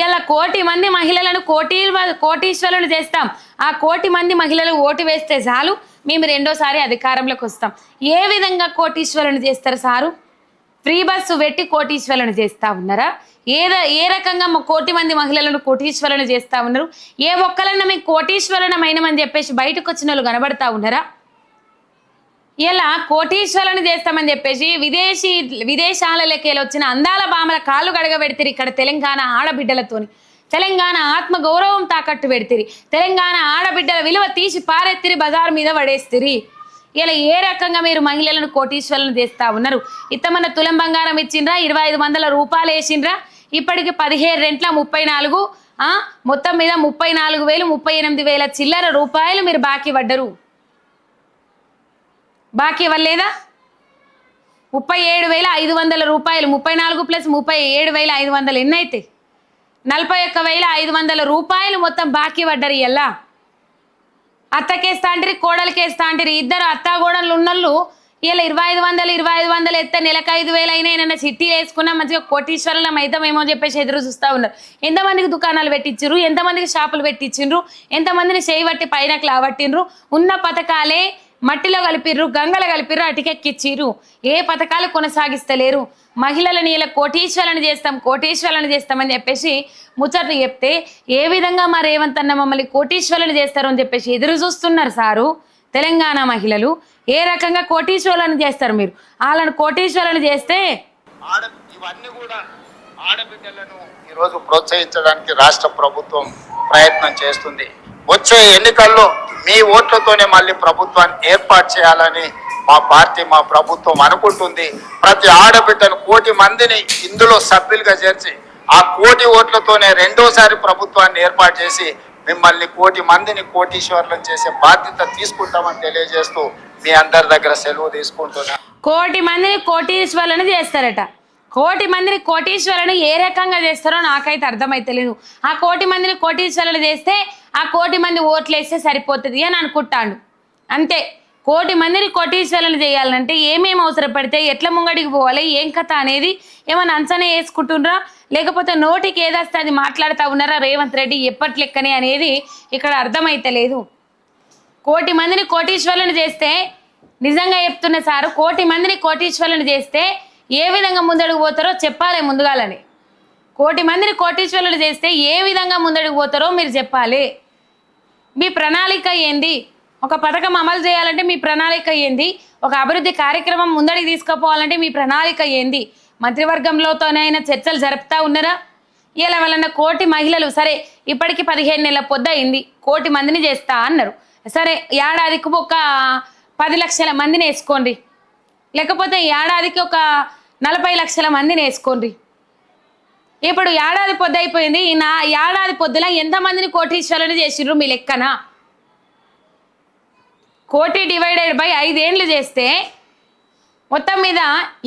ఇలా కోటి మంది మహిళలను కోటి కోటీశ్వరులు చేస్తాం. ఆ కోటి మంది మహిళలు ఓటు వేస్తే చాలు మేము రెండోసారి అధికారంలోకి వస్తాం. ఏ విధంగా కోటీశ్వరుని చేస్తారు సారు? ఫ్రీ బస్సు పెట్టి కోటీశ్వరులను చేస్తా ఉన్నారా? ఏద ఏ రకంగా కోటి మంది మహిళలను కోటీశ్వరులను చేస్తా ఉన్నారు? ఏ ఒక్కలన్నా మీకు కోటీశ్వరులమైనమని చెప్పేసి బయటకు వచ్చిన వాళ్ళు కనబడతా ఉన్నారా? ఇలా కోటీశ్వరుని చేస్తామని చెప్పేసి విదేశీ విదేశాలకి వచ్చిన అందాల బామల కాళ్ళు గడగబెడితే ఇక్కడ తెలంగాణ ఆడబిడ్డలతోని. తెలంగాణ ఆత్మ గౌరవం తాకట్టు పెడితిరి. తెలంగాణ ఆడబిడ్డల విలువ తీసి పారెత్తిరి బజార్ మీద పడేస్తిరి. ఇలా ఏ రకంగా మీరు మహిళలను కోటీశ్వరులను చేస్తా ఉన్నారు? ఇత్తమన్న తులం బంగారం ఇచ్చిండ్రా ఇరవై ఐదు వందల రూపాయలు వేసిండ్రా. ఇప్పటికి పదిహేడు రెంట్ల ముప్పై నాలుగు మొత్తం మీద ముప్పై నాలుగు వేలు ముప్పై ఎనిమిది వేల చిల్లర రూపాయలు మీరు బాకీ పడ్డరు. బాకీ ఇవ్వలేదా ముప్పై ఏడు వేల ఐదు వందల రూపాయలు. ముప్పై నాలుగు ప్లస్ ముప్పై ఏడు వేల ఐదు వందలు ఎన్నైతే? నలభై ఒక్క వేల ఐదు వందల రూపాయలు మొత్తం బాకీ పడ్డరు ఎలా అత్తకేస్తా అంటారు కోడలికేస్తా అంటారు ఇద్దరు అత్త కోడలు ఉన్నోళ్ళు ఇలా ఇరవై ఐదు వందలు ఇరవై ఐదు వందలు ఎత్తే నెలకు ఐదు వేలు అయినా ఏమైనా చిట్టి వేసుకున్నా మంచిగా కోటీశ్వరులం అవుతామేమో చెప్పేసి ఎదురు చూస్తూ ఉన్నారు. ఎంతమందికి దుకాణాలు పెట్టించారు ఎంతమందికి షాపులు పెట్టించిండ్రు ఎంతమందిని చేయబట్టి పైనకు లాబట్టిండ్రు ఉన్న పథకాలే మట్టిలో కలిపిర్రు గంగల కలిపిర్రు అటికెక్కిచ్చిర్రు. ఏ పథకాలు కొనసాగిస్తలేరు? మహిళలని ఇలా కోటీశ్వరులను చేస్తాం కోటీశ్వరులను చేస్తామని చెప్పేసి ముచ్చట్లు చెప్తే ఏ విధంగా మా రేవంత్ అన్న మమ్మల్ని కోటీశ్వరులను చేస్తారు అని చెప్పేసి ఎదురు చూస్తున్నారు సారు తెలంగాణ మహిళలు. ఏ రకంగా కోటీశ్వరులను చేస్తారు మీరు? వాళ్ళని కోటీశ్వరులను చేస్తే ఇవన్నీ కూడా ఆడబిడ్డలను ఈరోజు ప్రోత్సహించడానికి రాష్ట్ర ప్రభుత్వం ప్రయత్నం చేస్తుంది. వచ్చే ఎన్నికల్లో మీ ఓట్లతోనే మళ్ళీ ప్రభుత్వాన్ని ఏర్పాటు చేయాలని మా పార్టీ మా ప్రభుత్వం అనుకుంటుంది. ప్రతి ఆడబిడ్డను కోటి మందిని ఇందులో సభ్యులుగా చేర్చి ఆ కోటి ఓట్లతోనే రెండోసారి ప్రభుత్వాన్ని ఏర్పాటు చేసి మిమ్మల్ని కోటి మందిని కోటీశ్వర్లను చేసే బాధ్యత తీసుకుంటామని తెలియజేస్తూ మీ అందరి దగ్గర సెలవు తీసుకుంటున్నా. కోటి మందిని కోటీశ్వర్లను చేస్తారట. కోటి మందిని కోటీశ్వరులను ఏ రకంగా చేస్తారో నాకైతే అర్థమైతలేదు. ఆ కోటి మందిని కోటీశ్వరులు చేస్తే ఆ కోటి మంది ఓట్లు వేస్తే సరిపోతుంది అని అనుకుంటాడు. అంతే. కోటి మందిని కోటీశ్వరులు చేయాలంటే ఏమేమి అవసరపడితే ఎట్ల ముంగడికి పోవాలి ఏం కథ అనేది ఏమైనా అంచనా వేసుకుంటున్నారా? లేకపోతే నోటికి ఏదొస్తే అది మాట్లాడుతూ ఉన్నారా రేవంత్ రెడ్డి ఎప్పట్లెక్కనే అనేది ఇక్కడ అర్థమైతలేదు. కోటి మందిని కోటీశ్వరులను చేస్తే నిజంగా చెప్తున్న సారు కోటి మందిని కోటీశ్వరులను చేస్తే ఏ విధంగా ముందడుగు పోతారో చెప్పాలి ముందుగాలని. కోటి మందిని కోటీశ్వరులు చేస్తే ఏ విధంగా ముందడుగు పోతారో మీరు చెప్పాలి. మీ ప్రణాళిక ఏంది? ఒక పథకం అమలు చేయాలంటే మీ ప్రణాళిక ఏంది? ఒక అభివృద్ధి కార్యక్రమం ముందడికి తీసుకుపోవాలంటే మీ ప్రణాళిక ఏంది? మంత్రివర్గంలోతోనైనా చర్చలు జరుపుతా ఉన్నారా? ఇలా వలన కోటి మహిళలు సరే ఇప్పటికి పదిహేను నెలల పొద్దు అయింది కోటి మందిని చేస్తా అన్నారు. సరే ఏడాదికి ఒక పది లక్షల మందిని వేసుకోండి. లేకపోతే ఏడాదికి ఒక నలభై లక్షల మందిని వేసుకోండి. ఇప్పుడు ఏడాది పొద్దు అయిపోయింది. ఈ నా ఏడాది పొద్దున ఎంతమందిని కోటీశ్వరులు చేసిర్రు మీ లెక్కన? కోటి డివైడెడ్ బై ఐదేండ్లు చేస్తే మొత్తం మీద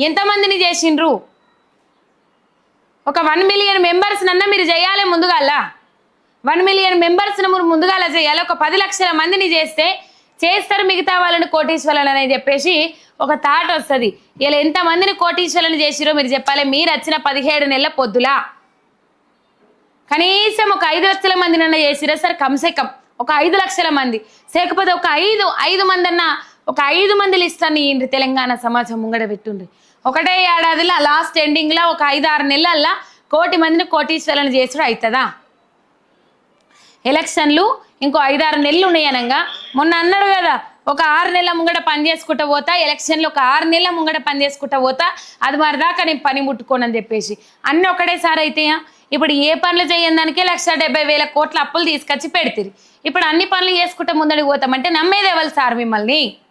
ఎంతమందిని చేసిండ్రు ఒక వన్ మిలియన్ మెంబర్స్ నన్న మీరు చేయాలి ముందుగాల. వన్ మిలియన్ మెంబర్స్ను మీరు ముందుగాల చేయాలి. ఒక పది లక్షల మందిని చేస్తే చేస్తారు మిగతా వాళ్ళని కోటీశ్వరులు అని చెప్పేసి ఒక థాట్ వస్తుంది. ఇలా ఎంతమందిని కోటీశ్వరులు చేసిరో మీరు చెప్పాలి మీరు వచ్చిన పదిహేడు నెలల పొద్దులా. కనీసం ఒక ఐదు లక్షల మంది నన్న చేసిరా సార్? కమ్సే ఒక ఐదు లక్షల మంది. లేకపోతే ఒక ఐదు ఐదు మంది అన్న ఒక ఐదు మంది లిస్టాన్ని ఈ తెలంగాణ సమాజం ముంగడ పెట్టుండ్రి. ఒకటే ఏడాదిలో లాస్ట్ ఎండింగ్లో ఒక ఐదు ఆరు నెలల్లో కోటి మందిని కోటీశ్వరులను చేసుడు అవుతుందా ఎలక్షన్లు ఇంకో ఐదారు నెలలు ఉన్నాయి అనగా మొన్న అన్నాడు కదా ఒక ఆరు నెలల ముంగట పని చేసుకుంటా పోతా ఎలక్షన్లో ఒక ఆరు నెలల ముంగట పని చేసుకుంటా పోతా అది మరి దాకా నేను పని ముట్టుకోనని చెప్పేసి. అన్నీ ఒకటేసారి అయితేయా? ఇప్పుడు ఏ పనులు చేయని దానికే లక్ష డెబ్బై వేల కోట్ల అప్పులు తీసుకొచ్చి పెడతారు ఇప్పుడు అన్ని పనులు చేసుకుంటే ముందడికి పోతామంటే నమ్మేదేవాలి సార్ మిమ్మల్ని?